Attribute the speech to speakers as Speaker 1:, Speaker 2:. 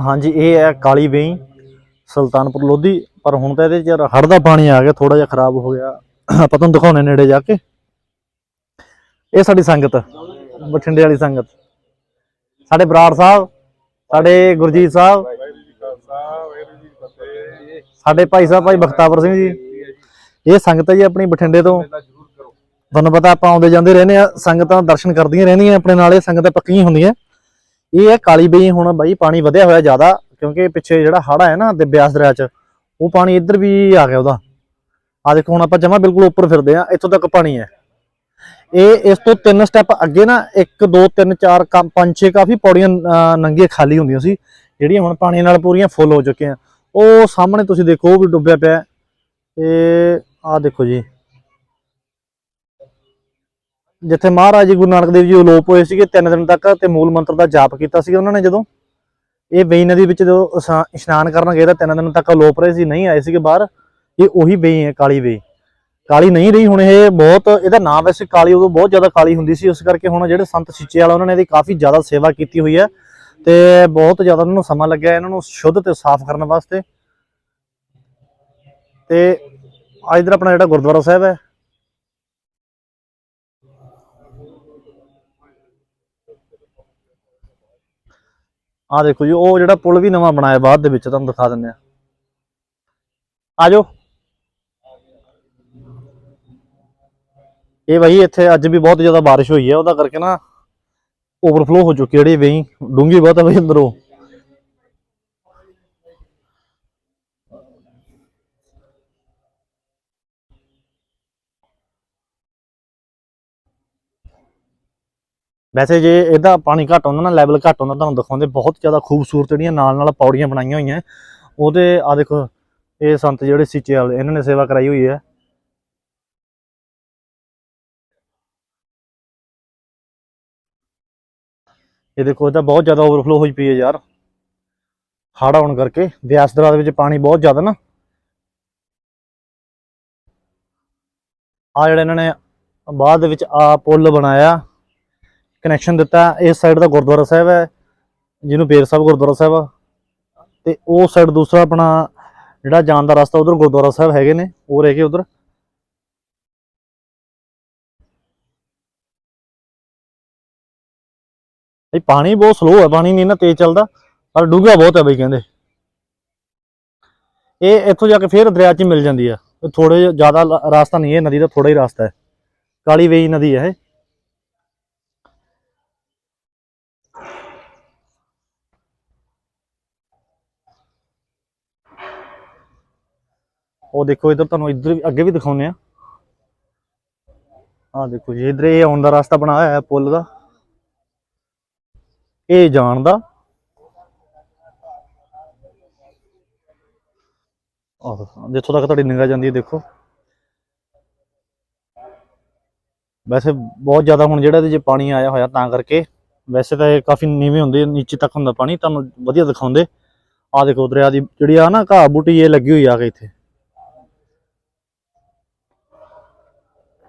Speaker 1: ਹਾਂਜੀ, ਇਹ ਹੈ ਕਾਲੀ ਵੇਈ ਸੁਲਤਾਨਪੁਰ ਲੋਧੀ। ਪਰ ਹੁਣ ਤਾਂ ਇਹਦੇ ਚ ਹੜ ਦਾ ਪਾਣੀ ਆ ਗਿਆ ਥੋੜਾ ਜਿਹਾ ਖਰਾਬ ਹੋ ਗਿਆ। ਆਪਾਂ ਤੁਹਾਨੂੰ ਦਿਖਾਉਣੇ ਨੇੜੇ ਜਾ ਕੇ। ਇਹ ਸਾਡੀ ਸੰਗਤ, ਬਠਿੰਡੇ ਵਾਲੀ ਸੰਗਤ। ਸਾਡੇ ਬਰਾੜ ਸਾਹਿਬ, ਸਾਡੇ ਗੁਰਜੀਤ ਸਾਹਿਬ, ਸਾਡੇ ਭਾਈ ਸਾਹਿਬ, ਭਾਈ ਬਖਤਾਵਰ ਸਿੰਘ ਜੀ। ਇਹ ਸੰਗਤ ਹੈ ਜੀ ਆਪਣੀ ਬਠਿੰਡੇ ਤੋਂ। ਤੁਹਾਨੂੰ ਪਤਾ ਆਪਾਂ ਆਉਂਦੇ ਜਾਂਦੇ ਰਹਿੰਦੇ ਆ ਸੰਗਤਾਂ ਦਰਸ਼ਨ ਕਰਦੀਆਂ ਰਹਿੰਦੀਆਂ ਆਪਣੇ ਨਾਲ, ਇਹ ਸੰਗਤਾਂ ਪੱਕੀਆਂ ਹੁੰਦੀਆਂ। ਇਹ ਹੈ ਕਾਲੀ ਬਈ, ਹੁਣ ਬਾਈ ਪਾਣੀ ਵਧਿਆ ਹੋਇਆ ਜ਼ਿਆਦਾ, ਕਿਉਂਕਿ ਪਿੱਛੇ ਜਿਹੜਾ ਹੜਾ ਹੈ ਨਾ ਤੇ ਬਿਆਸ ਦਰਿਆ 'ਚ, ਉਹ ਪਾਣੀ ਇੱਧਰ ਵੀ ਆ ਗਿਆ ਉਹਦਾ। ਆ ਦੇਖੋ, ਹੁਣ ਆਪਾਂ ਜਮਾ ਬਿਲਕੁਲ ਉੱਪਰ ਫਿਰਦੇ ਆ ਇੱਥੋਂ ਤੱਕ ਪਾਣੀ ਹੈ। ਇਹ ਇਸ ਤੋਂ ਤਿੰਨ ਸਟੈਪ ਅੱਗੇ ਨਾ 1 2 3 4 5 6 ਕਾਫੀ ਪੌੜੀਆਂ ਨੰਗੇ ਖਾਲੀ ਹੁੰਦੀਆਂ ਸੀ, ਜਿਹੜੀਆਂ ਹੁਣ ਪਾਣੀ ਨਾਲ ਪੂਰੀਆਂ ਫੁੱਲ ਹੋ ਚੁੱਕੀਆਂ। ਉਹ ਸਾਹਮਣੇ ਤੁਸੀਂ ਦੇਖੋ, ਉਹ ਵੀ ਡੁੱਬਿਆ ਪਿਆ ਹੈ। ਤੇ ਆਹ ਦੇਖੋ ਜੀ ਜਿੱਥੇ ਮਹਾਰਾਜ ਜੀ ਗੁਰੂ ਨਾਨਕ ਦੇਵ ਜੀ ਅਲੋਪ ਹੋਏ ਸੀਗੇ ਤਿੰਨ ਦਿਨ ਤੱਕ ਤੇ ਮੂਲ ਮੰਤਰ ਦਾ ਜਾਪ ਕੀਤਾ ਸੀ ਉਹਨਾਂ ਨੇ ਜਦੋਂ, ਇਹ ਬੇਈ ਨਦੀ ਵਿੱਚ ਜਦੋਂ ਇਸ਼ਾ- ਇਸ਼ਨਾਨ ਕਰਨ ਗਏ ਤਾਂ ਤਿੰਨ ਦਿਨ ਤੱਕ ਅਲੋਪ ਰਹੇ ਸੀ, ਨਹੀਂ ਆਏ ਸੀਗੇ ਬਾਹਰ, ਇਹ ਉਹੀ ਬੇਈ ਹੈ, ਕਾਲੀ ਬੇਈ ਕਾਲੀ ਨਹੀਂ ਰਹੀ, ਹੁਣ ਇਹ ਬਹੁਤ, ਇਹਦਾ ਨਾਮ ਵੈਸੇ ਕਾਲੀ ਉਦੋਂ ਬਹੁਤ ਜ਼ਿਆਦਾ ਕਾਲੀ ਹੁੰਦੀ ਸੀ, ਉਸ ਕਰਕੇ ਹੁਣ ਜਿਹੜੇ ਸੰਤ ਸਿੱਚੇ ਵਾਲਾ ਉਹਨਾਂ ਨੇ ਇਹਦੀ ਕਾਫੀ ਜ਼ਿਆਦਾ ਸੇਵਾ ਕੀਤੀ ਹੋਈ ਹੈ ਤੇ ਬਹੁਤ ਜ਼ਿਆਦਾ ਉਹਨਾਂ ਨੂੰ ਸਮਾਂ ਲੱਗਿਆ ਇਹਨਾਂ ਨੂੰ ਸ਼ੁੱਧ ਤੇ ਸਾਫ਼ ਕਰਨ ਵਾਸਤੇ। ਤੇ ਆ ਇਧਰ ਆਪਣਾ ਜਿਹੜਾ ਗੁਰਦੁਆਰਾ ਸਾਹਿਬ ਹੈ ਆ ਦੇਖੋ ਜੀ, ਉਹ ਜਿਹੜਾ ਪੁਲ ਵੀ ਨਵਾਂ ਬਣਾਇਆ ਬਾਅਦ ਦੇ ਵਿੱਚ, ਤੁਹਾਨੂੰ ਦਿਖਾ ਦਿੰਦੇ ਆ। ਆ ਜਾਓ। ਇਹ ਭਾਈ ਇੱਥੇ ਅੱਜ ਵੀ ਬਹੁਤ ਜ਼ਿਆਦਾ ਬਾਰਿਸ਼ ਹੋਈ ਹੈ, ਉਹਦਾ ਕਰਕੇ ਨਾ ਓਵਰਫਲੋ ਹੋ ਚੁੱਕੀ ਜਿਹੜੀ ਵੇਈ। ਡੂੰਗੀ ਬਹੁਤ ਹੈ ਬਈ, ਅੰਦਰੋਂ। ਵੈਸੇ ਜੇ ਇਹਦਾ ਪਾਣੀ ਘੱਟ ਹੁੰਦਾ ਨਾ ਲੈਵਲ ਘੱਟ ਹੁੰਦਾ ਤੁਹਾਨੂੰ ਦਿਖਾਉਂਦੇ ਬਹੁਤ ਜ਼ਿਆਦਾ ਖੂਬਸੂਰਤ ਜਿਹੜੀਆਂ ਨਾਲ ਨਾਲ ਪੌੜੀਆਂ ਬਣਾਈਆਂ ਹੋਈਆਂ। ਉਹਦੇ ਆ ਦੇਖੋ, ਇਹ ਸੰਤ ਜਿਹੜੇ ਸੀਚੇ ਵਾਲੇ, ਇਹਨਾਂ ਨੇ ਸੇਵਾ ਕਰਾਈ ਹੋਈ ਹੈ। ਇਹ ਦੇਖੋ ਇਹ ਤਾਂ ਬਹੁਤ ਜ਼ਿਆਦਾ ਓਵਰਫਲੋ ਹੋਈ ਪਈ ਹੈ ਯਾਰ। ਹੜ੍ਹ ਆਉਣ ਕਰਕੇ, ਬਿਆਸ ਦਰਿਆ ਦੇ ਵਿੱਚ ਪਾਣੀ ਬਹੁਤ ਜ਼ਿਆਦਾ ਨਾ। ਆ ਜਿਹੜਾ ਇਹਨਾਂ ਨੇ ਬਾਅਦ ਦੇ ਵਿੱਚ ਆ ਪੁੱਲ ਬਣਾਇਆ। ਕਨੈਕਸ਼ਨ ਦਿੱਤਾ। ਇਸ ਸਾਈਡ ਦਾ ਗੁਰਦੁਆਰਾ ਸਾਹਿਬ ਹੈ, ਜਿਹਨੂੰ ਬੇਰ ਸਾਹਿਬ ਗੁਰਦੁਆਰਾ ਸਾਹਿਬ ਆ। ਤੇ ਉਹ ਸਾਈਡ ਦੂਸਰਾ ਆਪਣਾ ਜਿਹੜਾ ਜਾਣ ਦਾ ਰਸਤਾ ਉਧਰ ਗੁਰਦੁਆਰਾ ਸਾਹਿਬ ਹੈਗੇ ਨੇ, ਉਹ ਰਹਿ ਗਏ ਉਧਰ। ਇਹ ਪਾਣੀ ਬਹੁਤ ਸਲੋ ਹੈ, ਪਾਣੀ ਨਹੀਂ ਨਾ ਤੇਜ਼ ਚੱਲਦਾ, ਪਰ ਡੂੰਘਾ ਬਹੁਤ ਹੈ ਬਈ ਕਹਿੰਦੇ। ਇਹ ਇੱਥੋਂ ਜਾ ਕੇ ਫੇਰ ਦਰਿਆ 'ਚ ਮਿਲ ਜਾਂਦੀ ਆ। ਥੋੜੇ ਜ਼ਿਆਦਾ ਰਸਤਾ ਨਹੀਂ ਹੈ ਨਦੀ ਦਾ ਥੋੜਾ ਹੀ ਰਸਤਾ ਹੈ। ਕਾਲੀ ਵੇਈ ਨਦੀ ਹੈ ਇਹ। ਉਹ ਦੇਖੋ ਇਧਰ ਤੁਹਾਨੂੰ ਇਧਰ ਅੱਗੇ ਵੀ ਦਿਖਾਉਨੇ ਆ। ਆ ਦੇਖੋ ਜੀ, ਇਧਰ ਇਹ ਆਉਣ ਦਾ ਰਸਤਾ ਬਣਾਇਆ ਹੋਇਆ ਹੈ ਦਾ। ਇਹ ਜਾਣ ਦਾ। ਆਹ, ਜਿੱਥੋਂ ਤੱਕ ਤੁਹਾਡੀ ਨਿਗਾਹ ਜਾਂਦੀ ਹੈ, ਦੇਖੋ। ਵੈਸੇ ਬਹੁਤ ਜ਼ਿਆਦਾ ਹੁਣ ਜਿਹੜਾ ਇਹਦੇ 'ਚ ਪਾਣੀ ਆਇਆ ਹੋਇਆ, ਤਾਂ ਕਰਕੇ ਵੈਸੇ ਤਾਂ ਇਹ ਕਾਫੀ ਨੀਵੇਂ ਹੁੰਦੇ ਨੀਚੇ ਤੱਕ ਹੁੰਦਾ ਪਾਣੀ। ਤੁਹਾਨੂੰ ਵਧੀਆ ਦਿਖਾਉਂਦੇ। ਆ ਦੇਖੋ ਦਰਿਆ ਦੀ ਜਿਹੜੀ ਆ ਨਾ ਘਾਹ ਬੂਟੀ, ਇਹ ਲੱਗੀ ਹੋਈ ਆ ਕੇ ਇੱਥੇ।